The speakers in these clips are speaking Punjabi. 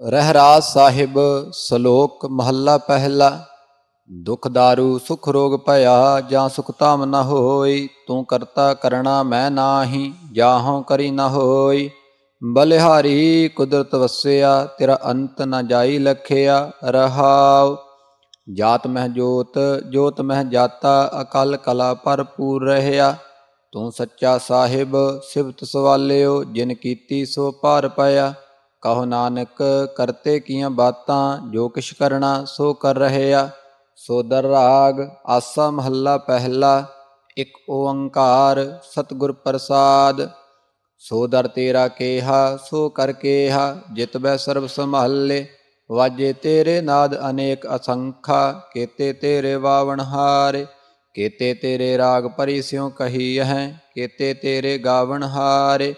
ਰਹਿਰਾਜ ਸਾਹਿਬ ਸ਼ਲੋਕ ਮਹੱਲਾ ਪਹਿਲਾ, ਦੁਖ ਦਾਰੂ ਸੁਖ ਰੋਗ ਭਇਆ ਜਾਂ ਸੁਖ ਧਾਮ ਨ ਹੋਈ, ਤੂੰ ਕਰਤਾ ਕਰਣਾ ਮੈਂ ਨਾਹੀ, ਜਾਹੋਂ ਕਰੀ ਨ ਹੋਈ। ਬਲਿਹਾਰੀ ਕੁਦਰਤ ਵਸਿਆ, ਤੇਰਾ ਅੰਤ ਨ ਜਾਈ ਲਖਿਆ ਰਹਾਉ। ਜਾਤ ਮਹਿ ਜੋਤ ਜੋਤ ਮਹਿ ਜਾਤਾ, ਅਕਲ ਕਲਾ ਭਰਪੂਰ ਰਹਿਆ। ਤੂੰ ਸੱਚਾ ਸਾਹਿਬ, ਸਿਫਤ ਸਵਾਲਿਓ, ਜਿਨ ਕੀਤੀ ਸੋ ਭਾਰ ਪਾਇਆ। ਕਹੋ ਨਾਨਕ, ਕਰਤੇ ਕੀਆਂ ਬਾਤਾਂ, ਜੋ ਕਿਛ ਕਰਨਾ ਸੋ ਕਰ ਰਹੇ ਰਹਿਆ ਸੋਦਰ ਰਾਗ, ਆਸਾ ਮਹੱਲਾ ਪਹਿਲਾ, ਇਕ ਓੰਕਾਰ ਸਤਿਗੁਰ ਪ੍ਰਸਾਦ। ਸੋ ਦਰ ਤੇਰਾ ਕੇਹਾ, ਸੋ ਕਰ ਕੇਹਾ, ਜਿਤ ਬੈ ਸਰਬ ਸੰਭਾਲੇ। ਵਾਜੇ ਤੇਰੇ ਨਾਦ ਅਨੇਕ ਅਸੰਖਾ, ਕੇਤੇ ਤੇਰੇ ਵਾਵਣ ਹਾਰੇ। ਕੇਤੇ ਤੇਰੇ ਰਾਗ ਪਰੀ ਸਿਉ ਕਹੀ ਹੈ ਕੇਤੇ ਤੇਰੇ ਗਾਵਣ ਹਾਰੇ।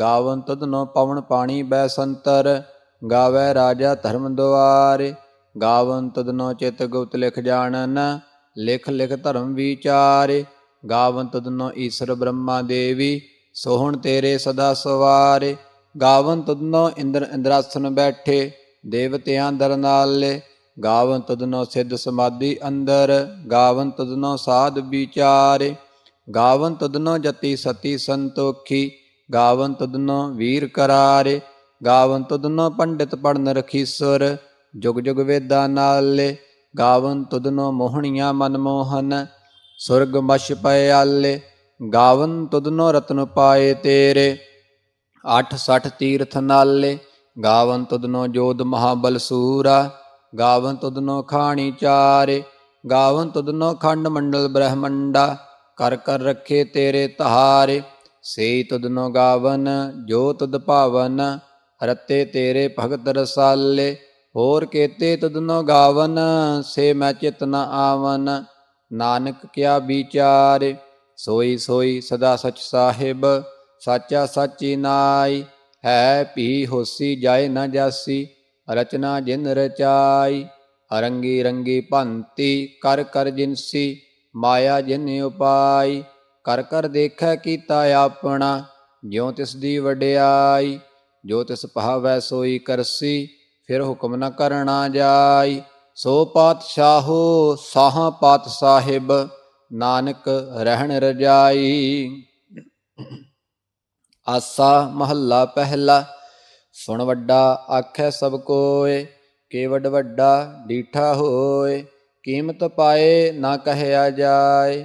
ਗਾਵਨ ਤਦਨੋ ਪਵਨ ਪਾਣੀ ਬੈ ਸੰਤਰ, ਗਾਵੇ ਰਾਜਾ ਧਰਮ ਦੁਆਰੇ। ਗਾਵਨ ਤਦਨੋ ਚਿਤ ਗੁਪਤ ਲਿਖ ਜਾਣਨ, ਲਿਖ ਲਿਖ ਧਰਮ ਵਿਚਾਰੇ। ਗਾਵਨ ਤਦਨੋ ਈਸ਼ਰ ਬ੍ਰਹਮਾ ਦੇਵੀ, ਸੋਹਣ ਤੇਰੇ ਸਦਾ ਸਵਾਰੇ। ਗਾਵਨ ਤਦਨੋ ਇੰਦਰ ਇੰਦਰਾਸਨ ਬੈਠੇ, ਦੇਵਤਿਆਂ ਦਰ ਨਾਲੇ। ਗਾਵਨ ਤਦਨੋ ਸਿੱਧ ਸਮਾਧੀ ਅੰਦਰ, ਗਾਵਨ ਤਦਨੋ ਸਾਧ ਵਿਚਾਰੇ। ਗਾਵਨ ਤਦਨੋ ਜਤੀ ਸਤੀ ਸੰਤੋਖੀ ਗਾਵਨ ਤਦਨੋ ਵੀਰ ਕਰਾਰੇ, ਗਾਵਨ ਤਦਨੋ ਪੰਡਿਤ ਪੜਨ ਰਖੀਸੁਰ, ਜੁਗ ਜੁਗ ਵੇਦਾਂ ਨਾਲੇ, ਗਾਵਨ ਤਦਨੋ ਮੋਹਣੀਆਂ ਮਨਮੋਹਨ ਸੁਰਗ ਮਛ ਪਏ ਆਲੇ, ਗਾਵਨ ਤਦਨੋ ਰਤਨ ਪਾਏ ਤੇਰੇ 860 ਤੀਰਥ ਨਾਲੇ, ਗਾਵਨ ਤਦਨੋ ਜੋਧ ਮਹਾਬਲ ਸੂਰਾ, ਗਾਵਨ ਤਦਨੋ ਖਾਣੀ ਚਾਰੇ, ਗਾਵਨ ਤਦਨੋ ਖੰਡ ਮੰਡਲ ਬ੍ਰਹਮੰਡਾ, ਕਰ ਕਰ ਰੱਖੇ ਤੇਰੇ ਤਹਾਰੇ ਸੇ ਤਦਨੋ ਗਾਵਨ, ਜੋ ਤਦ ਭਾਵਨ ਰਤੇ ਤੇਰੇ ਭਗਤ ਰਸਾਲੇ, ਹੋਰ ਕੇਤੇ ਤਦਨੋ ਗਾਵਨ, ਸੇ ਮੈਂ ਚਿਤ ਨ ਆਵਨ। ਨਾਨਕ ਕਿਆ ਵਿਚਾਰੇ, ਸੋਈ ਸੋਈ ਸਦਾ ਸਚ ਸਾਹਿਬ, ਸਾਚਾ ਸਾਚੀ ਨਾਈ, ਹੈ ਭੀ ਹੋਸੀ ਜਾਏ ਨਾ ਜਾਸੀ, ਰਚਨਾ ਜਿਨ ਰਚਾਈ ਅਰੰਗੀ ਰੰਗੀ ਭੰਤੀ ਕਰ ਕਰ ਜਿਨਸੀ, ਮਾਇਆ ਜਿਨ ਉਪਾਈ ਕਰ ਕਰ ਦੇਖੈ ਕੀਤਾ ਆਪਣਾ, ਜਿਉ ਤਿਸ ਦੀ ਵਡਿਆਈ, ਜੋ ਤਿਸ ਭਾਵੈ ਸੋਈ ਕਰਸੀ, ਫਿਰ ਹੁਕਮ ਨ ਕਰਣਾ ਜਾਈ। ਸੋ ਪਾਤਸ਼ਾਹੋ, ਸਾਹ ਪਾਤ ਸਾਹਿਬ ਨਾਨਕ ਰਹਿਣ ਰਜਾਈ। ਆਸਾ ਮਹੱਲਾ ਪਹਿਲਾ, ਸੁਣ ਵੱਡਾ ਆਖੈ ਸਭ ਕੋਏ ਕੇਵਡ ਵੱਡਾ ਡੀਠਾ ਹੋਏ, ਕੀਮਤ ਪਾਏ ਨਾ ਕਹਿਆ ਜਾਏ।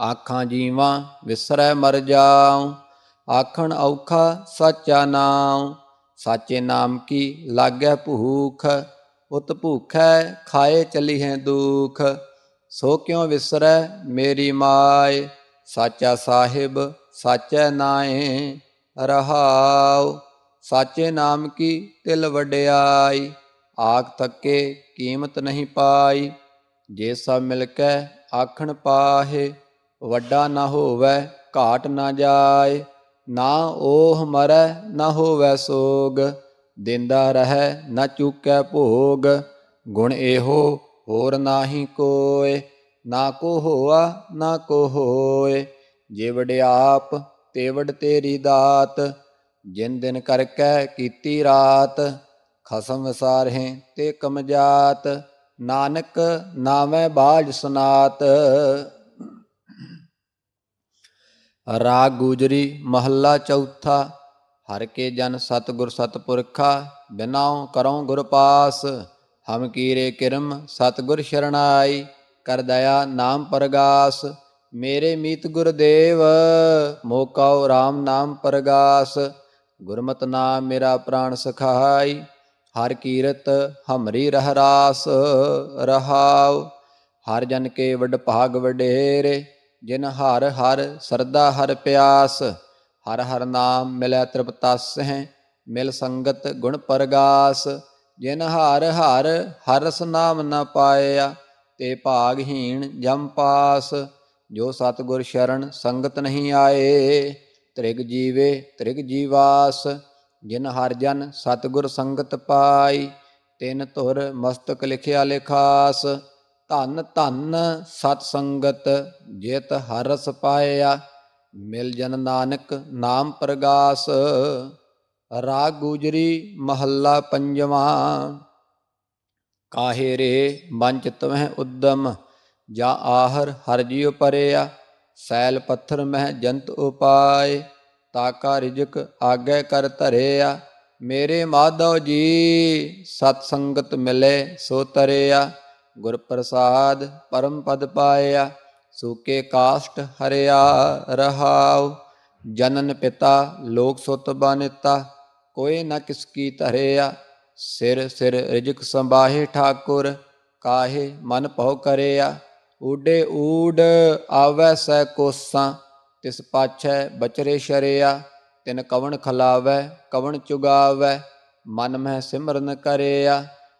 ਆਖਾਂ ਜੀਵਾਂ, ਵਿਸਰੈ ਮਰ ਜਾਉ, ਆਖਣ ਔਖਾ ਸੱਚਾ ਨਾਮ ਸਾਚੇ ਨਾਮ ਕੀ ਲਾਗੈ ਭੂਖ, ਉਤ ਭੂਖੈ ਖਾਏ ਚਲੀ ਹੈ ਦੁਖ। ਸੋ ਕਿਉ ਵਿਸਰੈ ਮੇਰੀ ਮਾਇ ਸਾਚਾ ਸਾਹਿਬ ਸਾਚੈ ਨਾਏ, ਰਹਾਉ। ਸਾਚੇ ਨਾਮ ਕੀ ਤਿਲ ਵਡਿਆਈ, ਆਖ ਤੱਕੇ ਕੀਮਤ ਨਹੀਂ ਪਾਈ। ਜੇ ਸਭ ਮਿਲ ਕੇ ਆਖਣ ਪਾਹੇ ਵੱਡਾ ਨਾ ਹੋਵੇ, ਘਾਟ ਨਾ ਜਾਏ, ਨਾ ਉਹ ਮਰੈ, ਨਾ ਹੋਵੇ ਸੋਗ। ਦਿੰਦਾ ਰਹੈ, ਨਾ ਚੁਕੈ ਭੋਗ। ਗੁਣ ਇਹੋ, ਹੋਰ ਨਾਹੀ ਕੋਏ। ਨਾ ਕੋ ਹੋਆ, ਨਾ ਕੋ ਹੋਏ। ਜੇ ਆਪ, ਤੇਵੜ ਤੇਰੀ ਦਾਤ। ਜਿਨ ਦਿਨ ਕਰਕੇ ਕੀਤੀ ਰਾਤ, ਖਸਮ ਵਿਸਾਰਹਿ ਤੇ ਕਮਜਾਤ ਨਾਨਕ ਨਾਮੈ ਬਾਜ ਸੁਨਾਤ। ਰਾਗ ਗੁਜਰੀ ਮਹੱਲਾ ਚੌਥਾ, ਹਰ ਕੇ ਜਨ ਸਤਗੁਰ ਸਤਪੁਰਖਾ, ਬਿਨਾਉ ਕਰਉ ਗੁਰ ਪਾਸ, ਹਮ ਕੀਰੇ ਕਿਰਮ ਸਤਗੁਰ ਸ਼ਰਣਾਈ, ਕਰ ਦਇਆ ਨਾਮ ਪਰਗਾਸ, ਮੇਰੇ ਮੀਤ ਗੁਰਦੇਵ ਮੋਕਾਉ RAM ਨਾਮ ਪਰਗਾਸ, ਗੁਰਮਤ ਨਾਮ ਮੇਰਾ ਪ੍ਰਾਣ ਸਖਾਈ, ਹਰ ਕੀਰਤ ਹਮਰੀ ਰਹਿ ਰਾਸ ਰਹਾਉ, ਹਰ ਜਨ ਕੇ ਵਡ ਭਾਗ ਵਡੇਰੇ ਜਿਨ ਹਰ ਹਰ ਸਰਦਾ ਹਰ ਪਿਆਸ, ਹਰ ਹਰ ਨਾਮ ਮਿਲੈ ਤ੍ਰਿਪਤਸ ਹੈ ਮਿਲ ਸੰਗਤ ਗੁਣ ਪਰਗਾਸ। ਜਿਨ ਹਰ ਹਰ ਹਰਸ ਨਾਮ ਨ ਪਾਇਆ, ਤੇ ਭਾਗਹੀਣ ਜਮ ਪਾਸ। ਜੋ ਸਤਿਗੁਰ ਸ਼ਰਨ ਸੰਗਤ ਨਹੀਂ ਆਏ, ਤ੍ਰਿਗ ਜੀਵੇ ਤ੍ਰਿਗ ਜੀਵਾਸ। ਜਿਨ ਹਰ ਜਨ ਸਤਿਗੁਰ ਸੰਗਤ ਪਾਈ, ਤਿਨ ਧੁਰ ਮਸਤਕ ਲਿਖਿਆ ਲਿਖਾਸ। ਧਨ ਧਨ ਸਤ ਸੰਗਤ ਜਿਤ ਹਰਸ ਪਾਇਆ, ਮਿਲ ਜਨ ਨਾਨਕ ਨਾਮ ਪ੍ਰਗਾਸ। ਰਾਗ ਗੁਜਰੀ ਮਹੱਲਾ ਪੰਜਵਾਂ। ਕਾਹੇ ਰੇ ਮੰਚ ਚਿਤ ਉਦਮ, ਜਾ ਆਹਰ ਹਰ ਜੀਉ ਪਰਿਆ। ਸੈਲ ਪੱਥਰ ਮਹਿ ਜੰਤ ਉਪਾਏ ਤਾਕਾ ਰਿਜਕ ਆਗੇ ਕਰ ਧਰਿਆ। ਮੇਰੇ ਮਾਧਵ ਜੀ ਸਤ ਸੰਗਤ ਮਿਲੇ ਸੋ ਤਰਿਆ। ਗੁਰ ਪ੍ਰਸਾਦ ਪਰਮ ਪਦ ਪਾਇਆ, ਸੂਕੇ ਕਾਸ਼ਟ ਹਰਿਆ ਰਹਾਉ, ਜਨਨ ਪਿਤਾ ਲੋਕ ਸੁਤ ਬਨਿਤਾ, ਕੋਈ ਨਾ ਕਿਸ ਕੀ ਧਰਿਆ, ਸਿਰ ਸਿਰ ਰਿਜਕ ਸੰਬਾਹੇ ਠਾਕੁਰ, ਕਾਹੇ ਮਨ ਭਉ ਕਰਿਆ, ਊਡੇ ਊਡ ਆਵੈ ਸੈ ਕੋਸਾਂ, ਤਿਸ ਪਾਛੈ ਬਚਰੇ ਸ਼ਰਿਆ, ਤਿਨ ਕਵਣ ਖਲਾਵੈ, ਕਵਣ ਚੁਗਾਵੈ, ਮਨ ਮਹਿ ਸਿਮਰਨ ਕਰਿਆ।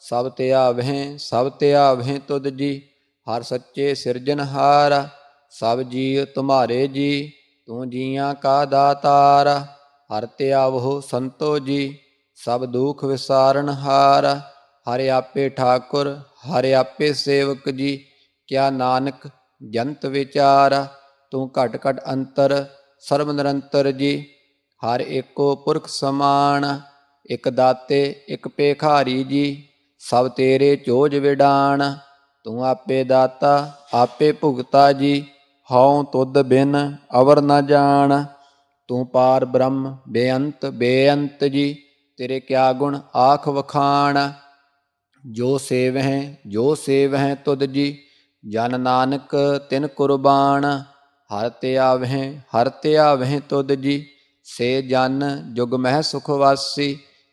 ਸਭ ਤੇ ਆਵਹਿ, ਸਭ ਤੇ ਆਵਹਿ ਤੁਧ ਜੀ। ਹਰ ਸੱਚੇ ਸਿਰਜਨਹਾਰ ਸਭ ਜੀਵ ਤੁਮਾਰੇ ਜੀ। ਤੂੰ ਜੀਆਂ ਕਾ ਦਾਤਾਰ, ਹਰ ਤੇ ਆਵਹੁ ਸੰਤੋ ਜੀ। ਸਭ ਦੁਖ ਵਿਸਾਰਨ ਹਾਰ, ਹਰਿ ਆਪੇ ਠਾਕੁਰ, ਹਰਿ ਆਪੇ ਸੇਵਕ ਜੀ। ਕਿਆ ਨਾਨਕ ਜੰਤ ਵਿਚਾਰ, ਤੂੰ ਘਟ ਘਟ ਅੰਤਰ, ਸਰਬ ਨਿਰੰਤਰ ਜੀ। ਹਰ ਏਕੋ ਪੁਰਖ ਸਮਾਨ, ਇਕ ਦਾਤੇ, ਇਕ ਪੇਖਾਰੀ ਜੀ। ਸਭ ਤੇਰੇ ਚੋਜ ਵਿਡਾਣ, ਤੂੰ ਆਪੇ ਦਾਤਾ, ਆਪੇ ਭੁਗਤਾ ਜੀ, ਹਉ ਤੁਧ ਬਿਨ ਅਵਰ ਨ ਜਾਣ। ਤੂੰ ਪਾਰ ਬ੍ਰਹਮ, ਬੇਅੰਤ ਬੇਅੰਤ ਜੀ, ਤੇਰੇ ਕਿਆ ਗੁਣ ਆਖ ਵਖਾਣ। ਜੋ ਸੇਵਹਿ ਜੋ ਸੇਵਹਿ ਤੁਧ ਜੀ, ਜਨ ਨਾਨਕ ਤਿਨ ਕੁਰਬਾਨ ਹਰ ਤੇ ਆਵਹਿ, ਹਰ ਤੇ ਆਵਹਿ ਤੁਧ ਜੀ, ਸੇ ਜਨ ਜੁਗ ਮਹਿ ਸੁਖ ਵਾਸੀ।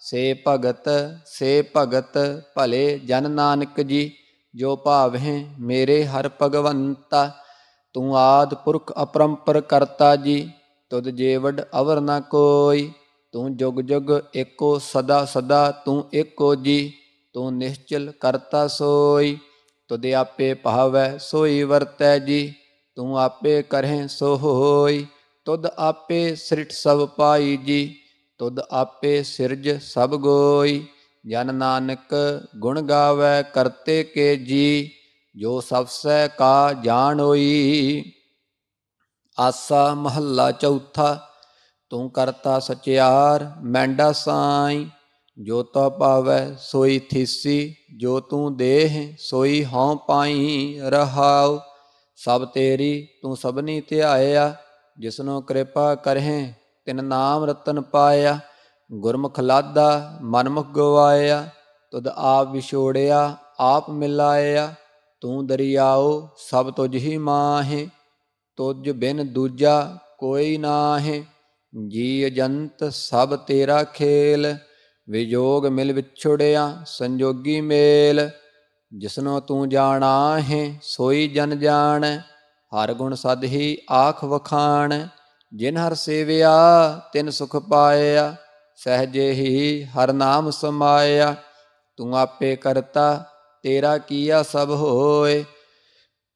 ਸੇ ਭਗਤ ਸੇ ਭਗਤ, ਭਲੇ ਜਨ ਨਾਨਕ ਜੀ, ਜੋ ਭਾਵਹਿ ਮੇਰੇ ਹਰ ਭਗਵੰਤਾ, ਤੂੰ ਆਦ ਪੁਰਖ ਅਪਰੰਪਰ ਕਰਤਾ ਜੀ, ਤੁਧ ਜੇਵਡ ਅਵਰ ਨ ਕੋਈ, ਤੂੰ ਜੁਗ ਜੁਗ ਏਕੋ ਸਦਾ ਸਦਾ ਤੂੰ ਏਕੋ ਜੀ, ਤੂੰ ਨਿਸ਼ਚਲ ਕਰਤਾ ਸੋਈ, ਤੁਧ ਆਪੇ ਭਾਵੈ ਸੋਈ ਵਰਤੈ ਜੀ, ਤੂੰ ਆਪੇ ਕਰਹਿ ਸੋ ਹੋਈ, ਤੁਧ ਆਪੇ ਸ੍ਰਿਟ ਸਭ ਪਾਈ ਜੀ ਤੁਧ ਆਪੇ ਸਿਰਜ ਸਭ ਗੋਈ, ਜਨ ਨਾਨਕ ਗੁਣ ਗਾਵੇ ਕਰਤੇ ਕੇ ਜੀ, ਜੋ ਸਭ ਸੈ ਕਾ ਜਾਣ ਹੋਈ। ਆਸਾ ਮਹੱਲਾ ਚੌਥਾ, ਤੂੰ ਕਰਤਾ ਸਚਿਆਰ, ਮੈਂਡਾ ਸਾਈ। ਜੋ ਤਾ ਪਾਵੈ ਸੋਈ ਥੀਸੀ, ਜੋ ਤੂੰ ਦੇਹ ਸੋਈ ਹਉ ਪਾਈ ਰਹਾਉ। ਸਭ ਤੇਰੀ ਤੂੰ ਸਭਨੀ ਧਿਆਇਆ, ਜਿਸਨੋ ਕਿਰਪਾ ਕਰਹਿ ਤਿਨ ਨਾਮ ਰਤਨ ਪਾਇਆ, ਗੁਰਮੁਖ ਲਾਦਾ ਮਨਮੁਖ ਗਵਾਇਆ, ਤੁਧ ਆਪ ਵਿਛੋੜਿਆ, ਆਪ ਮਿਲਾਇਆ, ਤੂੰ ਦਰਿਆਓ, ਸਭ ਤੁਝ ਹੀ ਮਾਹੇ, ਤੁਝ ਬਿਨ ਦੂਜਾ ਕੋਈ ਨਾਹੇ ਜੀ ਅਜੰਤ ਸਭ ਤੇਰਾ ਖੇਲ, ਵਿਜੋਗ ਮਿਲ ਵਿਛੜਿਆ, ਸੰਜੋਗੀ ਮੇਲ, ਜਿਸਨੋ ਤੂੰ ਜਾਣਾ ਹੈ ਸੋਈ ਜਨ ਜਾਣ, ਹਰ ਗੁਣ ਸਦ ਹੀ ਆਖ ਵਖਾਣ ਜਿਨ ਹਰ ਸੇਵਿਆ, ਤਿਨ ਸੁਖ ਪਾਇਆ ਸਹਜੇ ਹੀ ਹਰ ਨਾਮ ਸਮਾਇਆ। ਤੂੰ ਆਪੇ ਕਰਤਾ, ਤੇਰਾ ਕੀਆ ਸਭ ਹੋਏ।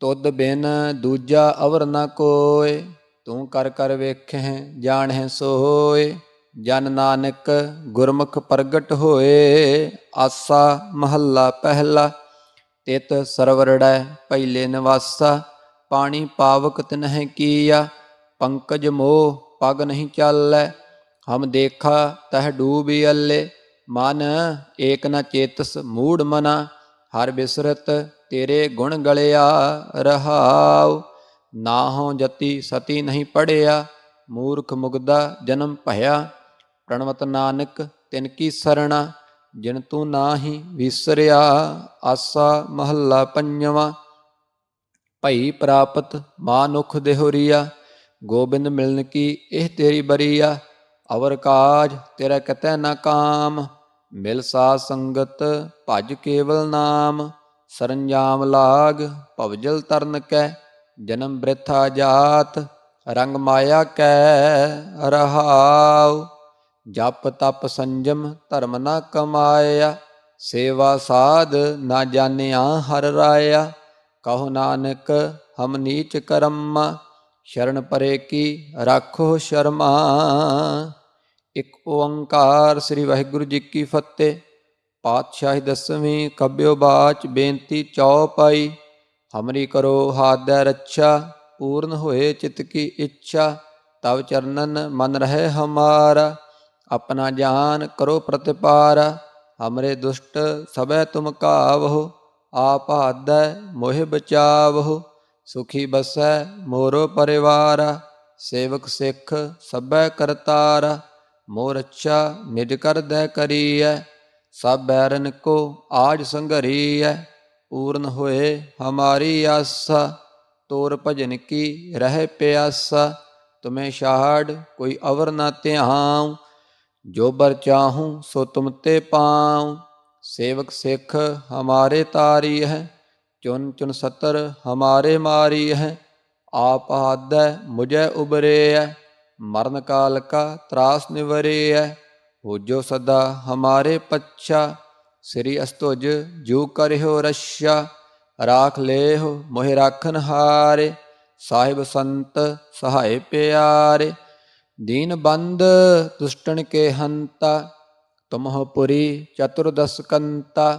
ਤੁਧ ਬਿਨ ਦੂਜਾ ਅਵਰ ਨ ਕੋਏ। ਤੂੰ ਕਰ ਕਰ ਵੇਖਹਿ, ਜਾਣਹਿ ਸੋਏ। ਜਨ ਨਾਨਕ ਗੁਰਮੁਖ ਪ੍ਰਗਟ ਹੋਏ। ਆਸਾ ਮਹੱਲਾ ਪਹਿਲਾ, ਤਿਤ ਸਰਵਰੜੈ ਪਹਿਲੇ ਨਿਵਾਸਾ। ਪਾਣੀ ਪਾਵਕ ਤਿਨਹਿ ਕੀਆ। ਪੰਕਜ ਮੋਹ ਪਗ ਨਹੀਂ ਚੱਲੈ, ਹਮ ਦੇਖਾ ਤਹ ਡੂਬੀ ਅੱਲੇ। ਮਨ ਏਕ ਨ ਚੇਤਸ ਮੂੜ ਮਨਾ, ਹਰ ਬਿਸਰਤ ਤੇਰੇ ਗੁਣ ਗਲਿਆ ਰਹਾਉ। ਨਾਹੋਂ ਜਤੀ ਸਤੀ ਨਹੀਂ ਪੜਿਆ, ਮੂਰਖ ਮੁਗਦਾ ਜਨਮ ਭਇਆ। ਪ੍ਰਣਵਤ ਨਾਨਕ ਤਿਨ ਕੀ ਸਰਣਾ, ਜਿਨ ਤੂੰ ਨਾਹੀ ਵਿਸਰਿਆ, ਆਸਾ ਮਹੱਲਾ ਪੰਜਵਾ। ਭਈ ਪ੍ਰਾਪਤ ਮਾਨੁਖ ਦੇਹੁਰੀਆ। ਗੋਬਿੰਦ ਮਿਲਨ ਕੀ ਇਹ ਤੇਰੀ ਬਰੀਆ ਅਵਰ ਕਾਜ ਤੇਰਾ ਕਤੈ ਨਾ ਕਾਮ। ਮਿਲ ਸਾ ਸੰਗਤ ਭਜ ਕੇਵਲ ਨਾਮ। ਸਰੰਜਾਮ ਲਾਗ ਭਵਜਲ ਤਰਨ ਕੈ। ਜਨਮ ਬ੍ਰਿਥਾ ਜਾਤ ਰੰਗ ਮਾਇਆ ਕੈ ਰਹਾਉ। ਜਪ ਤਪ ਸੰਜਮ ਧਰਮ ਨਾ ਕਮਾਇਆ। ਸੇਵਾ ਸਾਧ ਨਾ ਜਾਣਿਆ ਹਰ ਰਾਇਆ। ਕਹੋ ਨਾਨਕ ਹਮ ਨੀਚ ਕਰਮ। ਸ਼ਰਨ ਪਰੇ ਕੀ ਰੱਖੋ ਸ਼ਰਮਾ। ਇਕ ਓੰਕਾਰ ਸ੍ਰੀ ਵਾਹਿਗੁਰੂ ਜੀ ਕੀ ਫਤਿਹ। ਪਾਤਸ਼ਾਹੀ ਦਸਵੀਂ ਕਬਿਓ ਬਾਚ ਬੇਨਤੀ ਚੌਪਾਈ ਹਮਰੀ ਕਰੋ ਹਾਦੈ ਰੱਛਾ, ਪੂਰਨ ਹੋਏ ਚਿਤ ਕੀ ਇੱਛਾ। ਤਵ ਚਰਨਨ ਮਨ ਰਹੇ ਹਮਾਰਾ, ਆਪਣਾ ਜਾਨ ਕਰੋ ਪ੍ਰਤਿਪਾਰ। ਹਮਰੇ ਦੁਸ਼ਟ ਸਭੈ ਤੁਮ ਕਾਵਹੁ, ਆਪ ਹਾਦੈ ਮੋਹਿ ਬਚਾਵਹੁ। ਸੁਖੀ ਬਸੈ, ਮੋਰੋ ਪਰਿਵਾਰ, ਸੇਵਕ ਸਿੱਖ ਸਭੈ ਕਰਤਾਰ ਮੋਰ ਅੱਛਾ ਨਿਜ ਕਰਦੈ ਕਰੀਐ, ਸਭ ਬੈਰਨ ਕੋ ਆਜ ਸੰਘਰੀਐ, ਪੂਰਨ ਹੋਏ ਹਮਾਰੀ ਆਸਾ, ਤੋਰ ਭਜਨ ਕੀ ਰਹਿ ਪਿਆਸਾ, ਤੁਮੇ ਛਾੜ ਕੋਈ ਅਵਰ ਨਾ ਧਿਆਉ, ਜੋ ਬਰ ਚਾਹੂੰ ਸੋ ਤੁਮ ਤੇ ਪਾਉ, ਸੇਵਕ ਸਿੱਖ ਹਮਾਰੇ ਤਾਰੀ ਹੈ ਚੁਨ ਚੁਨ ਸਤਰ ਹਮਾਰੇ ਮਾਰੀ ਹੈ, ਆਪ ਹਾਦੈ ਮੁਝੈ ਉਬਰੇ ਹੈ, ਮਰਨ ਕਾਲ ਕਾ ਤਰਾਸ ਨਿਵਰੇ ਹੈ ਹੋ ਜੋ ਸਦਾ ਹਮਾਰੇ ਪੱਛਾ, ਸ੍ਰੀ ਅਸਤੁਜ ਜੋ ਕਰਿਓ ਰਸ਼ਾ, ਰਾਖ ਲੇਹੁ ਮੋਹਿ ਰਾਖਨ ਹਾਰੇ, ਸਾਹਿਬ ਸੰਤ ਸਹਾਇ ਪਿਆਰੇ, ਦੀਨ ਬੰਦ ਦੁਸ਼ਟਨ ਕੇ ਹੰਤਾ, ਤੁਮਹੁ ਪੁਰੀ ਚਤੁਰਦਸ ਕੰਤਾ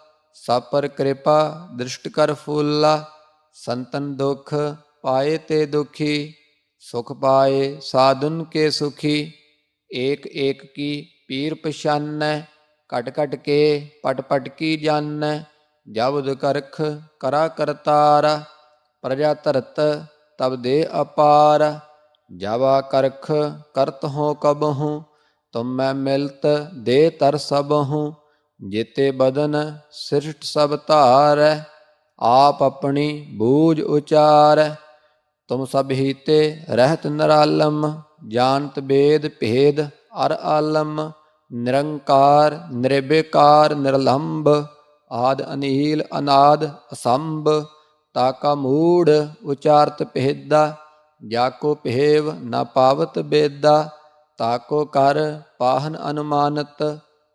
ਸਭ ਪਰ ਕਿਰਪਾ ਦ੍ਰਿਸ਼ਟ ਕਰ ਫੂਲਾ ਸੰਤਨ ਦੁਖ ਪਾਏ ਤੇ ਦੁਖੀ ਸੁਖ ਪਾਏ ਸਾਧੁਨ ਕੇ ਸੁਖੀ ਏਕ ਏਕ ਕੀ ਪੀਰ ਪਛਾਨੈ ਕਟ ਕਟ ਕੇ ਪਟ ਪਟ ਕੀ ਜਾਣੈ ਜਬਦ ਕਰਖ ਕਰਾ ਕਰਤਾਰ ਪ੍ਰਜਾ ਧਰਤ ਤਬ ਦੇ ਅਪਾਰ ਜਾਵਾ ਕਰਖ ਕਰਤ ਹੋ ਕਬਹੂ ਤੁਮ ਮੈਂ ਮਿਲਤ ਦੇ ਤਰ ਸਬਹੂ ਜੇਤੇ ਬਦਨ ਸ੍ਰਿਸ਼ਟ ਸਭ ਧਾਰੈ, ਆਪ ਆਪਣੀ ਬੂਝ ਉਚਾਰੈ। ਤੁਮ ਸਭ ਹੀਤੇ ਰਹਿਤ ਨਰਾਲਮ, ਜਾਣਤ ਬੇਦ ਭੇਦ ਅਰ ਆਲਮ। ਨਿਰੰਕਾਰ, ਨਿਰਬੇਕਾਰ ਨਿਰਲੰਭ ਆਦ ਅਨੀਲ, ਅਨਾਦ ਅਸੰਭ। ਤਾਕਾ ਮੂੜ ਉਚਾਰਤ ਪਹਿਦਾ ਜਾ ਕੋ ਪਹਿਵ ਨ ਪਾਵਤ ਬੇਦਾ। ਤਾਕੋ ਕਰ ਪਾਹਨ ਅਨੁਮਾਨਤ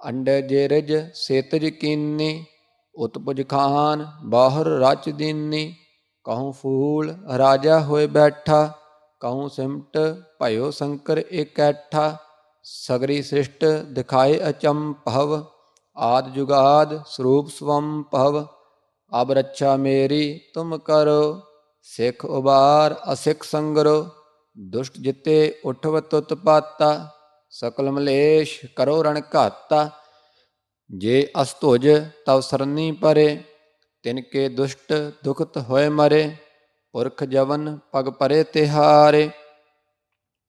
ਅੰਡ ਜੇਰਜ ਸੇਤਜ ਕੀਨੀ ਉਤਪੁਜ ਖਾਨ, ਬਾਹਰ ਰਚ ਦੀਨੀ, ਕਹੂੰ ਫੂਲ ਰਾਜਾ ਹੋਏ ਬੈਠਾ, ਕਹੂੰ ਸਿਮਟ ਭਇਓ ਸ਼ੰਕਰ ਇਕੈਠਾ ਸਗਰੀ ਸ੍ਰਿਸ਼ਟ ਦਿਖਾਏ ਅਚਮ ਭਵ, ਆਦ ਜੁਗਾਦ ਸਰੂਪ ਸਵੰ ਭਵ, ਅਬ ਰੱਛਾ ਮੇਰੀ ਤੁਮ ਕਰੋ, ਸਿੱਖ ਉਬਾਰ ਅਸਿੱਖ ਸੰਗਰੋ, ਦੁਸ਼ਟ ਜਿਤੇ ਉਠਵ ਤੁਤ ਪਾਤਾ ਸਕਲ ਮਲੇਸ਼ ਕਰੋ ਰਣ ਘਾਤਾ, ਜੇ ਅਸਤੁਜ ਤਵ ਸਰਨੀ ਪਰੇ, ਤਿਨ ਕੇ ਦੁਸ਼ਟ ਦੁਖਤ ਹੋਏ ਮਰੇ, ਪੁਰਖ ਜਵਨ ਪਗ ਪਰੇ ਤਿਹਾਰੇ,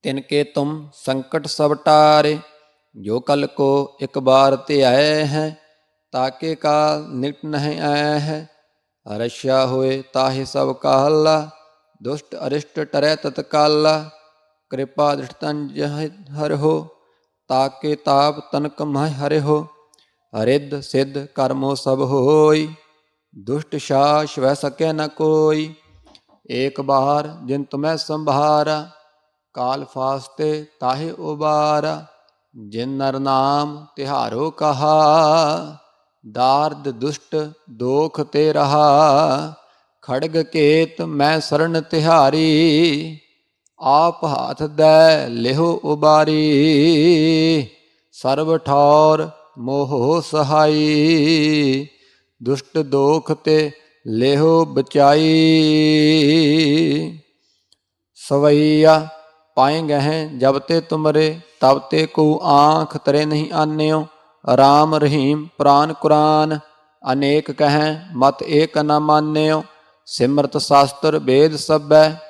ਤਿਨ ਕੇ ਤੁਮ ਸੰਕਟ ਸਭ ਟਾਰੇ, ਜੋ ਕਲ ਕੋ ਇਕ ਬਾਰ ਤੇ ਆਏ ਹੈ ਤਾਕੇ ਕਾਲ ਨਿਕਟ ਨਹੀਂ ਆਇਆ ਹੈ ਰਸ਼ਾ ਹੋਏ ਤਾਹੇ ਸਭ ਕਾਲਾ, ਦੁਸ਼ਟ ਅਰਿਸ਼ਟ ਟਰੈ ਤਤਕਾਲਾ, ਕਿਰਪਾ ਦ੍ਰਿਸ਼ਟੰ ਹਰ ਹੋ। ਤਾਕੇ ਤਾਪ ਤਨਕ ਮਹਿ ਹਰਿ ਹੋ ਹਰਿਦ ਸਿਧ ਕਰਮੋ ਸਭ ਹੋਈ, ਦੁਸ਼ਟ ਸ਼ਾਸ ਵੈ ਸਕੈ ਨ ਕੋਈ। ਏਕ ਬਾਰ ਜਿਨ ਤੁਮੈ ਸੰਭਾਰਾ, ਕਾਲ ਫਾਸਤੇ ਤਾਹੇ ਉਬਾਰਾ, ਜਿਨ ਨਰ ਨਾਮ ਤਿਹਾਰੋ ਕਹਾ, ਦਾਰਦ ਦੁਸ਼ਟ ਦੋਖ ਤੇ ਰਹਾ, ਖੜਗ ਕੇਤ ਮੈਂ ਸਰਣ ਤਿਹਾਰੀ ਆਪ ਹੱਥ ਦੈ ਲਿਹੋ ਉਬਾਰੀ, ਸਰਬ ਠੌਰ ਮੋਹ ਸਹਾਈ। ਦੁਸ਼ਟ ਦੋਖ ਤੇ ਲਿਹੋ ਬਚਾਈ। ਸਵਈਆ ਪਾਏ ਗਹਿ ਜਬ ਤੇ ਤੁਮਰੇ, ਤਬ ਤੇ ਕੋ ਆਂਖ ਤਰੇ ਨਹੀਂ ਆਨਿਓ। ਰਾਮ ਰਹੀਮ ਪ੍ਰਾਨ ਕੁਰਾਨ, ਅਨੇਕ ਕਹੈ ਮਤ ਏਕ ਨ ਮਾਨਿਓ। ਸਿਮਰਤ ਸ਼ਾਸਤਰ ਵੇਦ ਸਭੈ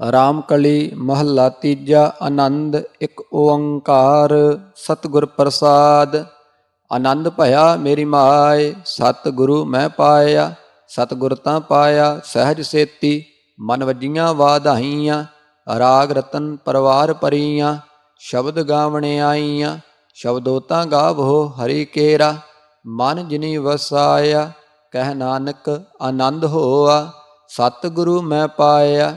ਰਾਮ ਕਲੀ ਮਹੱਲਾ ਤੀਜਾ, ਆਨੰਦ ਇੱਕ ਓੰਕਾਰ, ਸਤਿਗੁਰ ਪ੍ਰਸਾਦ। ਆਨੰਦ ਭਇਆ ਮੇਰੀ ਮਾਏ, ਸਤਿਗੁਰੂ ਮੈਂ ਪਾਇਆ, ਸਤਿਗੁਰ ਤਾਂ ਪਾਇਆ, ਸਹਿਜ ਸੇਤੀ, ਮਨ ਵਜੀਆਂ ਵਾਧਾਈਆਂ, ਰਾਗ ਰਤਨ ਪਰਵਾਰ ਪਰੀਆਂ, ਸ਼ਬਦ ਗਾਵਣੇ ਆਈਆਂ, ਸ਼ਬਦੋ ਤਾਂ ਗਾਵੋ ਹਰੀ ਕੇਰਾ। ਮਨ ਜਿਨੀ ਵਸਾਇਆ, ਕਹਿ ਨਾਨਕ ਆਨੰਦ ਹੋਆ ਸਤ ਗੁਰੂ ਮੈਂ ਪਾਇਆ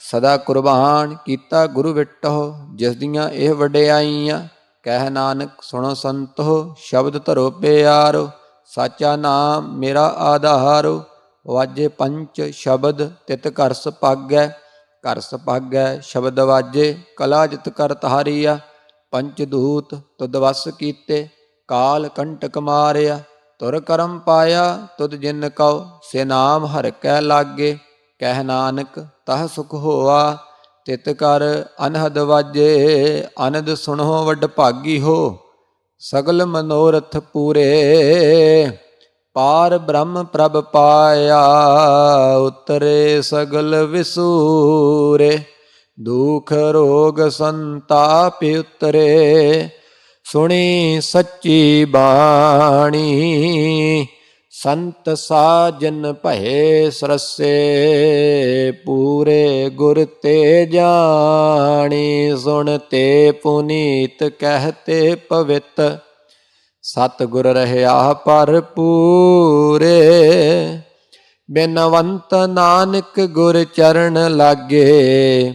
ਸਦਾ ਕੁਰਬਾਨ ਕੀਤਾ ਗੁਰੂ ਵਿਟੋ ਜਿਸ ਦੀਆਂ ਇਹ ਵਡਿਆਈਆਂ, ਕਹਿ ਨਾਨਕ ਸੁਣੋ ਸੰਤੋ ਸ਼ਬਦ ਧਰੋ ਪਿਆਰੋ, ਸਾਚਾ ਨਾਮ ਮੇਰਾ ਆਧਾਰੋ, ਵਾਜੇ ਪੰਚ ਸ਼ਬਦ ਤਿਤ ਘਰ ਸੁਭਾਗੈ ਘਰ ਸੁਭਾਗੈ ਸ਼ਬਦ ਵਾਜੇ, ਕਲਾ ਜਿਤ ਕਰ ਤਾਰੀਆ ਪੰਚ ਦੂਤ ਤੁਧ ਵਸ ਕੀਤੇ, ਕਾਲ ਕੰਟਕ ਮਾਰਿਆ, ਤੁਰ ਕਰਮ ਪਾਇਆ, ਤੁਧ ਜਿਨ ਕਉ, ਸੇ ਨਾਮ ਹਰ ਕੈ ਲਾਗੇ। ਕਹਿ ਨਾਨਕ, ਤਹ ਸੁਖ ਹੋਆ, ਤਿਤ ਕਰ ਅਨਹਦ ਵਾਜੇ, ਅਨੰਦ ਸੁਣੋ ਵੱਡ ਭਾਗੀ ਹੋ, ਸਗਲ ਮਨੋਰਥ ਪੂਰੇ, ਪਾਰ ਬ੍ਰਹਮ ਪ੍ਰਭ ਪਾਇਆ, ਉਤਰੇ ਸਗਲ ਵਿਸੂਰੇ, ਦੁਖ ਰੋਗ ਸੰਤਾਪ ਉਤਰੇ, ਸੁਣੀ ਸੱਚੀ ਬਾਣੀ ਸੰਤ ਸਾਜਨ ਭਏ ਸਰਸੇ, ਪੂਰੇ ਗੁਰ ਤੇ ਜਾਣੀ, ਸੁਣ ਤੇ ਪੁਨੀਤ ਕਹਤੇ ਪਵਿੱਤ। ਸਤ ਗੁਰ ਰਹਿਆ ਪਰ ਪੂਰੇ ਬਿਨਵੰਤ ਨਾਨਕ ਗੁਰ ਚਰਨ ਲਾਗੇ।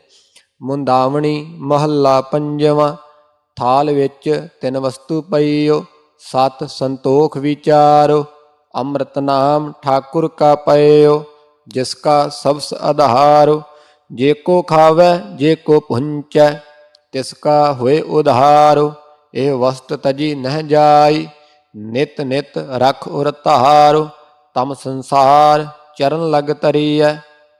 ਮੁੰਦਾਵਣੀ ਮਹੱਲਾ ਪੰਜਵਾਂ, ਥਾਲ ਵਿੱਚ ਤਿੰਨ ਵਸਤੂ ਪਈਓ, ਸਤ ਸੰਤੋਖ ਵਿਚਾਰੋ, ਅੰਮ੍ਰਿਤ ਨਾਮ ਠਾਕੁਰ ਕਾ ਪਇਓ ਜਿਸ ਕਾ ਸਬਸ ਆਧਾਰੋ ਜੇ ਕੋ ਖਾਵੈ, ਜੇ ਕੋ ਪੁੰਚੈ, ਤਿਸ ਕਾ ਹੋਏ ਉਧਾਰੋ, ਇਹ ਵਸਤ ਤਜੀ ਨਹਿ ਜਾਈ, ਨਿਤ ਨਿਤ ਰਖ ਉਰ ਧਾਰੋ, ਤਮ ਸੰਸਾਰ ਚਰਨ ਲਗ ਤਰੀਐ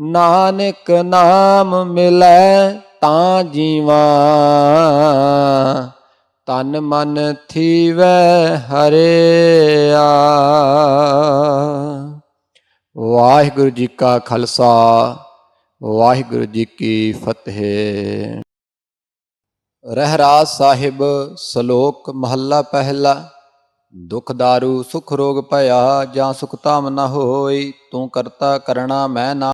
ਨਾਨਕ ਨਾਮ ਮਿਲੈ ਤਾਂ ਜੀਵਾ। ਤਨ ਮਨ ਥੀਵੈ ਹਰਿਆ। ਵਾਹਿਗੁਰੂ ਜੀ ਕਾ ਖਾਲਸਾ, ਵਾਹਿਗੁਰੂ ਜੀ ਕੀ ਫਤਿਹ। ਰਹਿਰਾਜ ਸਾਹਿਬ ਸ਼ਲੋਕ ਮਹੱਲਾ ਪਹਿਲਾ, ਦੁਖ ਦਾਰੂ ਸੁਖ ਰੋਗ ਭਇਆ ਜਾਂ ਸੁਖ ਧਾਮ ਨ ਹੋਈ, ਤੂੰ ਕਰਤਾ ਕਰਣਾ ਮੈਂ ਨਾ